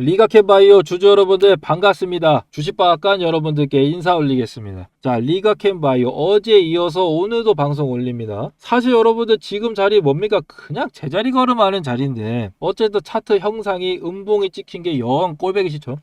리가캡 바이오 주주 여러분들 반갑습니다. 주식박간 여러분들께 인사 올리겠습니다. 자, 리가캠 바이오 어제 이어서 오늘도 방송 올립니다. 사실 여러분들 지금 자리 뭡니까? 그냥 제자리 걸음하는 자리인데 어쨌든 차트 형상이 음봉이 찍힌 게 영 꼴배기 싫죠.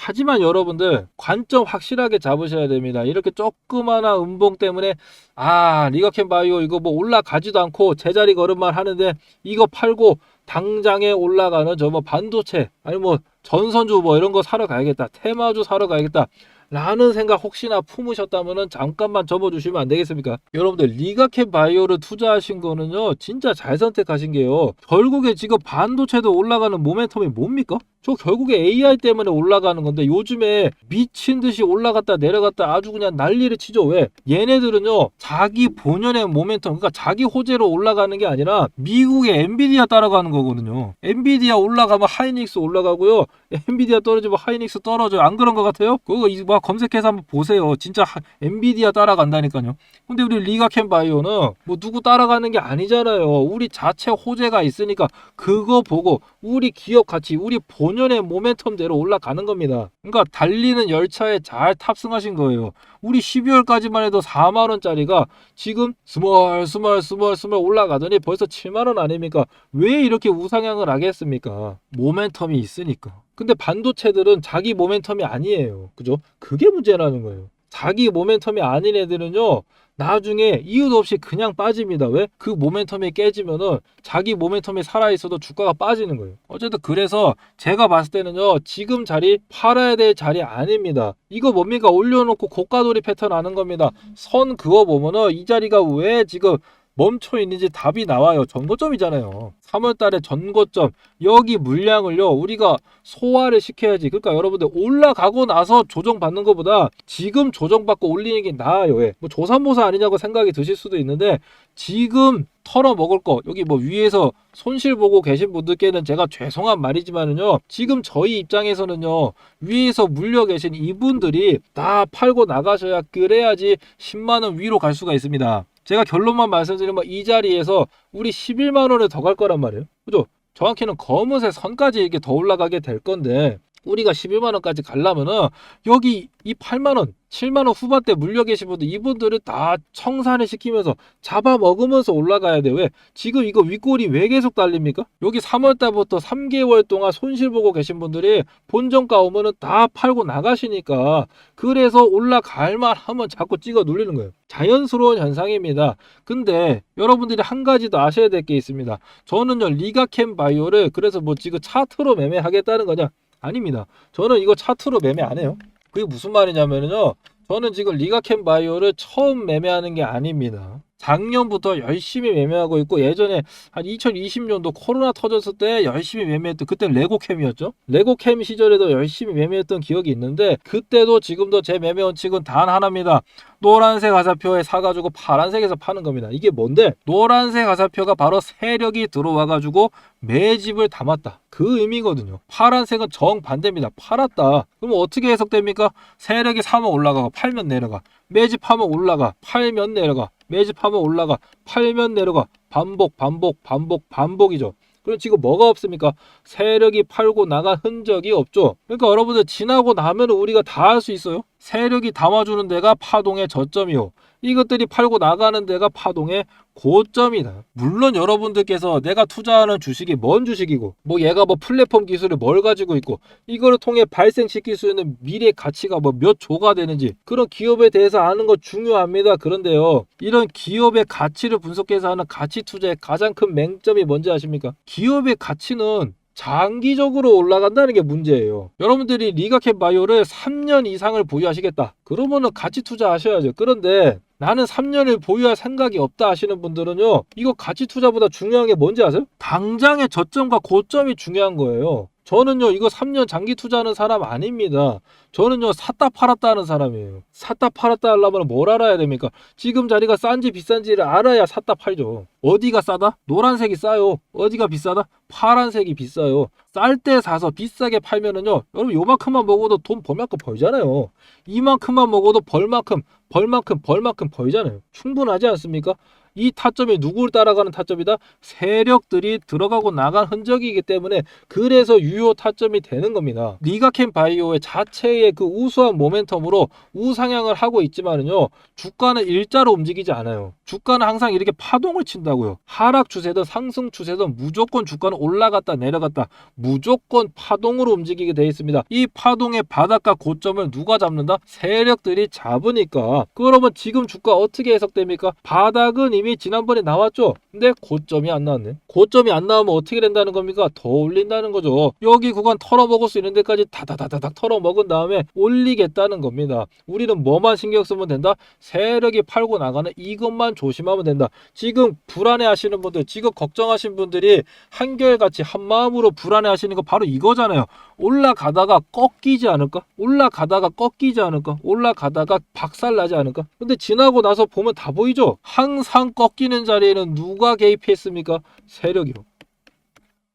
하지만 여러분들 관점 확실하게 잡으셔야 됩니다. 이렇게 조그마한 음봉 때문에 아 리가캠 바이오 이거 뭐 올라가지도 않고 제자리 걸음만 하는데 이거 팔고 당장에 올라가는 저 뭐 반도체 아니 뭐 전선주 뭐 이런 거 사러 가야겠다 테마주 사러 가야겠다 라는 생각 혹시나 품으셨다면은 잠깐만 접어주시면 안 되겠습니까? 여러분들 리가캡 바이오를 투자하신 거는요 진짜 잘 선택하신 게요 결국에 지금 반도체도 올라가는 모멘텀이 뭡니까? 저 결국에 AI 때문에 올라가는 건데 요즘에 미친 듯이 올라갔다 내려갔다 아주 그냥 난리를 치죠. 왜? 얘네들은요 자기 본연의 모멘텀 그러니까 자기 호재로 올라가는 게 아니라 미국의 엔비디아 따라가는 거거든요. 엔비디아 올라가면 하이닉스 올라가고요. 엔비디아 떨어지면 하이닉스 떨어져요. 안 그런 것 같아요? 그거 이- 막 검색해서 한번 보세요. 진짜 하- 엔비디아 따라간다니까요. 근데 우리 리가캠 바이오는 뭐 누구 따라가는 게 아니잖아요. 우리 자체 호재가 있으니까 그거 보고 우리 기업 가치 우리 본 연의 모멘텀대로 올라가는 겁니다 그러니까 달리는 열차에 잘 탑승하신 거예요 우리 12월까지만 해도 4만 원짜리가 지금 스멀 스멀 스멀 스멀 올라가더니 벌써 7만 원 아닙니까? 왜 이렇게 우상향을 하겠습니까? 모멘텀이 있으니까. 근데 반도체들은 자기 모멘텀이 아니에요. 그죠? 그게 문제라는 거예요. 자기 모멘텀이 아닌 애들은요. 나중에 이유도 없이 그냥 빠집니다. 왜? 그 모멘텀이 깨지면은 자기 모멘텀이 살아있어도 주가가 빠지는 거예요. 어쨌든 그래서 제가 봤을 때는요. 지금 자리 팔아야 될 자리 아닙니다. 이거 뭡니까? 올려놓고 고가 돌이 패턴 하는 겁니다. 선 그어 보면은 이 자리가 왜 지금 멈춰 있는지 답이 나와요. 전고점이잖아요. 3월 달에 전고점. 여기 물량을요, 우리가 소화를 시켜야지. 그러니까 여러분들 올라가고 나서 조정받는 것보다 지금 조정받고 올리는 게 나아요. 왜? 뭐 조삼모사 아니냐고 생각이 드실 수도 있는데 지금 털어 먹을 거 여기 뭐 위에서 손실 보고 계신 분들께는 제가 죄송한 말이지만은요 지금 저희 입장에서는요 위에서 물려 계신 이분들이 다 팔고 나가셔야 그래야지 10만 원 위로 갈 수가 있습니다. 제가 결론만 말씀드리면 이 자리에서 우리 11만 원을 더갈 거란 말이에요. 그죠? 정확히는 검은색 선까지 이렇게 더 올라가게 될 건데 우리가 11만 원까지 가려면은 여기 이 8만 원, 7만 원 후반대 물려 계신 분들 이분들을 다 청산을 시키면서 잡아 먹으면서 올라가야 돼. 왜? 지금 이거 윗골이 왜 계속 달립니까? 여기 3월 달부터 3개월 동안 손실 보고 계신 분들이 본정가 오면은 다 팔고 나가시니까 그래서 올라갈 만 하면 자꾸 찍어 눌리는 거예요. 자연스러운 현상입니다. 근데 여러분들이 한 가지 더 아셔야 될 게 있습니다. 저는요 리가캠 바이오를 그래서 뭐 지금 차트로 매매하겠다는 거냐? 아닙니다. 저는 이거 차트로 매매 안 해요. 그게 무슨 말이냐면요. 저는 지금 리가캠 바이오를 처음 매매하는 게 아닙니다. 작년부터 열심히 매매하고 있고 예전에 한 2020년도 코로나 터졌을 때 열심히 매매했던 그때 레고캠이었죠. 레고캠 시절에도 열심히 매매했던 기억이 있는데 그때도 지금도 제 매매 원칙은 단 하나입니다. 노란색 화살표에 사가지고 파란색에서 파는 겁니다. 이게 뭔데? 노란색 화살표가 바로 세력이 들어와가지고 매집을 담았다. 그 의미거든요. 파란색은 정반대입니다. 팔았다. 그럼 어떻게 해석됩니까? 세력이 사면 올라가고 팔면 내려가. 매집하면 올라가. 팔면 내려가. 매집하면 올라가. 팔면 내려가. 반복, 반복, 반복, 반복이죠. 그럼 지금 뭐가 없습니까? 세력이 팔고 나간 흔적이 없죠. 그러니까 여러분들 지나고 나면 우리가 다 할 수 있어요. 세력이 담아주는 데가 파동의 저점이요. 이것들이 팔고 나가는 데가 파동의 고점이다. 물론 여러분들께서 내가 투자하는 주식이 뭔 주식이고, 뭐 얘가 뭐 플랫폼 기술을 뭘 가지고 있고, 이거를 통해 발생시킬 수 있는 미래 가치가 뭐 몇 조가 되는지, 그런 기업에 대해서 아는 거 중요합니다. 그런데요, 이런 기업의 가치를 분석해서 하는 가치 투자의 가장 큰 맹점이 뭔지 아십니까? 기업의 가치는 장기적으로 올라간다는 게 문제예요. 여러분들이 리가캡 바이오를 3년 이상을 보유하시겠다. 그러면은 가치 투자하셔야죠. 그런데 나는 3년을 보유할 생각이 없다 하시는 분들은요. 이거 가치 투자보다 중요한 게 뭔지 아세요? 당장의 저점과 고점이 중요한 거예요. 저는요, 이거 3년 장기 투자하는 사람 아닙니다. 저는요, 샀다 팔았다 하는 사람이에요. 샀다 팔았다 하려면 뭘 알아야 됩니까? 지금 자리가 싼지 비싼지를 알아야 샀다 팔죠. 어디가 싸다? 노란색이 싸요. 어디가 비싸다? 파란색이 비싸요. 쌀 때 사서 비싸게 팔면은요, 여러분 요만큼만 먹어도 돈 벌만큼 벌잖아요. 이만큼만 먹어도 벌만큼, 벌만큼, 벌만큼 벌잖아요. 충분하지 않습니까? 이 타점이 누구를 따라가는 타점이다? 세력들이 들어가고 나간 흔적이기 때문에 그래서 유효 타점이 되는 겁니다. 리가켄 바이오의 자체의 그 우수한 모멘텀으로 우상향을 하고 있지만은요. 주가는 일자로 움직이지 않아요. 주가는 항상 이렇게 파동을 친다고요. 하락 추세든 상승 추세든 무조건 주가는 올라갔다 내려갔다 무조건 파동으로 움직이게 돼 있습니다. 이 파동의 바닥과 고점을 누가 잡는다? 세력들이 잡으니까. 그러면 지금 주가 어떻게 해석됩니까? 바닥은 이미 지난번에 나왔죠. 근데 고점이 안 나왔네. 고점이 안 나오면 어떻게 된다는 겁니까? 더 올린다는 거죠. 여기 구간 털어먹을 수 있는 데까지 다다다다닥 털어먹은 다음에 올리겠다는 겁니다. 우리는 뭐만 신경 쓰면 된다? 세력이 팔고 나가는 이것만 조심하면 된다. 지금 불안해 하시는 분들, 지금 걱정하신 분들이 한결같이 한마음으로 불안해 하시는 거 바로 이거잖아요. 올라가다가 꺾이지 않을까? 올라가다가 꺾이지 않을까? 올라가다가 박살나지 않을까? 근데 지나고 나서 보면 다 보이죠? 항상 꺾이는 자리에는 누가 개입했습니까? 세력이요.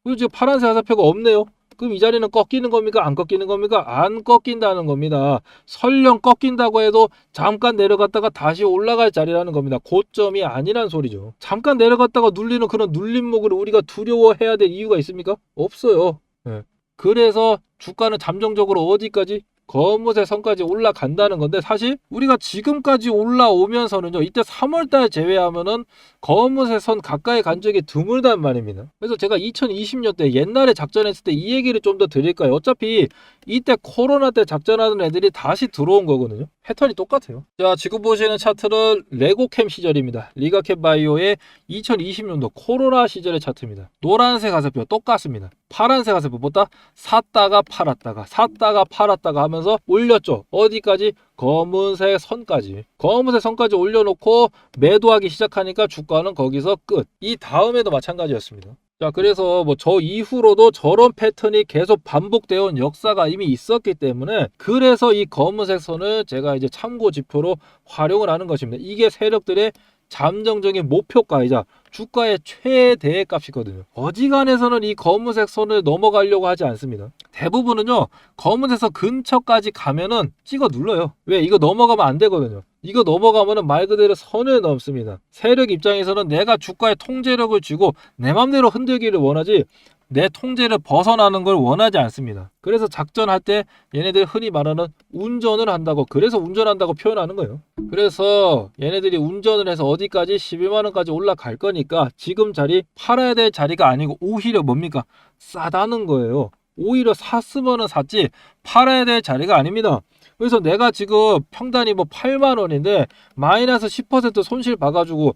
그리고 지금 파란색 화살표가 없네요. 그럼 이 자리는 꺾이는 겁니까? 안 꺾이는 겁니까? 안 꺾인다는 겁니다. 설령 꺾인다고 해도 잠깐 내려갔다가 다시 올라갈 자리라는 겁니다. 고점이 아니란 소리죠. 잠깐 내려갔다가 눌리는 그런 눌림목을 우리가 두려워해야 될 이유가 있습니까? 없어요. 예. 그래서 주가는 잠정적으로 어디까지? 거뭇의 선까지 올라간다는 건데 사실 우리가 지금까지 올라오면서는요 이때 3월달 제외하면은 거뭇의 선 가까이 간 적이 드물단 말입니다. 그래서 제가 2020년 때 옛날에 작전했을 때 이 얘기를 좀 더 드릴까요? 어차피 이때 코로나 때 작전하는 애들이 다시 들어온 거거든요. 패턴이 똑같아요. 자, 지금 보시는 차트는 레고캠 시절입니다. 리가캠 바이오의 2020년도 코로나 시절의 차트입니다. 노란색 화살표 똑같습니다. 파란색 화살표 보다 샀다가 팔았다가 샀다가 팔았다가 하면서 올렸죠. 어디까지? 검은색 선까지. 검은색 선까지 올려놓고 매도하기 시작하니까 주가는 거기서 끝. 이 다음에도 마찬가지였습니다. 자, 그래서 뭐 저 이후로도 저런 패턴이 계속 반복되어 온 역사가 이미 있었기 때문에 그래서 이 검은색 선을 제가 이제 참고 지표로 활용을 하는 것입니다. 이게 세력들의 잠정적인 목표가이자 주가의 최대 값이거든요. 어지간해서는 이 검은색 선을 넘어가려고 하지 않습니다. 대부분은요, 검은색 선 근처까지 가면은 찍어 눌러요. 왜? 이거 넘어가면 안 되거든요. 이거 넘어가면은 말 그대로 선을 넘습니다. 세력 입장에서는 내가 주가의 통제력을 쥐고 내 맘대로 흔들기를 원하지 내 통제를 벗어나는 걸 원하지 않습니다. 그래서 작전할 때 얘네들 흔히 말하는 운전을 한다고 그래서 운전한다고 표현하는 거예요. 그래서 얘네들이 운전을 해서 어디까지 11만 원까지 올라갈 거니까 지금 자리 팔아야 될 자리가 아니고 오히려 뭡니까? 싸다는 거예요. 오히려 샀으면은 샀지 팔아야 될 자리가 아닙니다. 그래서 내가 지금 평단이 뭐 8만 원인데 마이너스 10% 손실 봐가지고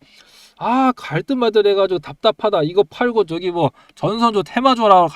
아갈듯말듯 해가지고 답답하다. 이거 팔고 저기 뭐 전선조 테마조라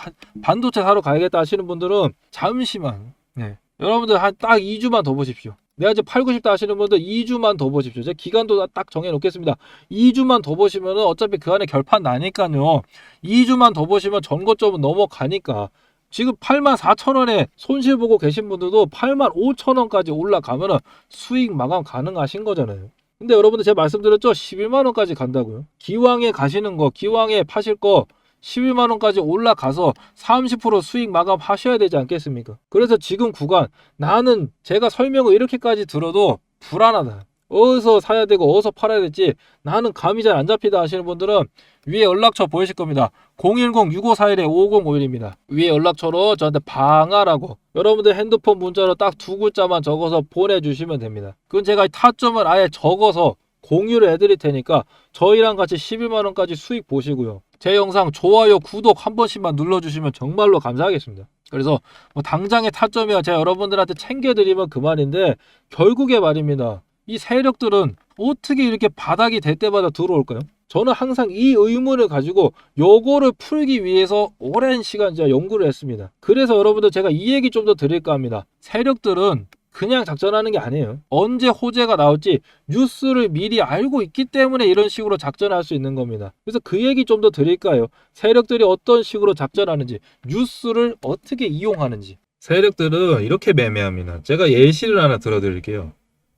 반도체 사러 가야겠다 하시는 분들은 잠시만. 네. 여러분들 한 딱 2주만 더 보십시오. 내가 이제 팔고 싶다 하시는 분들 2주만 더 보십시오. 제 기간도 딱 정해 놓겠습니다. 2주만 더 보시면 은 어차피 그 안에 결판 나니까요. 2주만 더 보시면 전고점은 넘어가니까 지금 8만 4천 원에 손실 보고 계신 분들도 8만 5천 원까지 올라가면 은 수익 마감 가능하신 거잖아요. 근데 여러분들 제가 말씀드렸죠? 11만 원까지 간다고요. 기왕에 가시는 거, 기왕에 파실 거 11만 원까지 올라가서 30% 수익 마감 하셔야 되지 않겠습니까? 그래서 지금 구간 나는 제가 설명을 이렇게까지 들어도 불안하다. 어디서 사야 되고 어디서 팔아야 될지 나는 감이 잘 안 잡히다 하시는 분들은 위에 연락처 보이실 겁니다. 010-6541-5051입니다. 위에 연락처로 저한테 방하라고 여러분들 핸드폰 문자로 딱 두 글자만 적어서 보내주시면 됩니다. 그건 제가 타점을 아예 적어서 공유를 해드릴 테니까 저희랑 같이 11만원까지 수익 보시고요. 제 영상 좋아요, 구독 한 번씩만 눌러주시면 정말로 감사하겠습니다. 그래서 뭐 당장의 타점이야 제가 여러분들한테 챙겨드리면 그만인데 결국에 말입니다. 이 세력들은 어떻게 이렇게 바닥이 될 때마다 들어올까요? 저는 항상 이 의문을 가지고 요거를 풀기 위해서 오랜 시간 제가 연구를 했습니다. 그래서 여러분들 제가 이 얘기 좀 더 드릴까 합니다. 세력들은 그냥 작전하는 게 아니에요. 언제 호재가 나올지 뉴스를 미리 알고 있기 때문에 이런 식으로 작전할 수 있는 겁니다. 그래서 그 얘기 좀 더 드릴까요? 세력들이 어떤 식으로 작전하는지, 뉴스를 어떻게 이용하는지. 세력들은 이렇게 매매합니다. 제가 예시를 하나 들어드릴게요.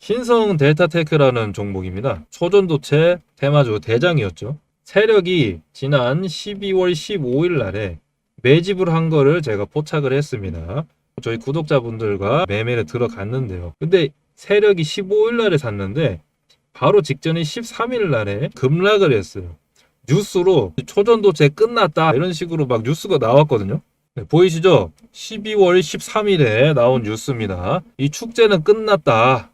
신성 델타테크라는 종목입니다. 초전도체 테마주 대장이었죠. 세력이 지난 12월 15일 날에 매집을 한 거를 제가 포착을 했습니다. 저희 구독자분들과 매매를 들어갔는데요. 근데 세력이 15일 날에 샀는데 바로 직전인 13일 날에 급락을 했어요. 뉴스로 초전도체 끝났다 이런 식으로 막 뉴스가 나왔거든요. 네, 보이시죠? 12월 13일에 나온 뉴스입니다. 이 축제는 끝났다.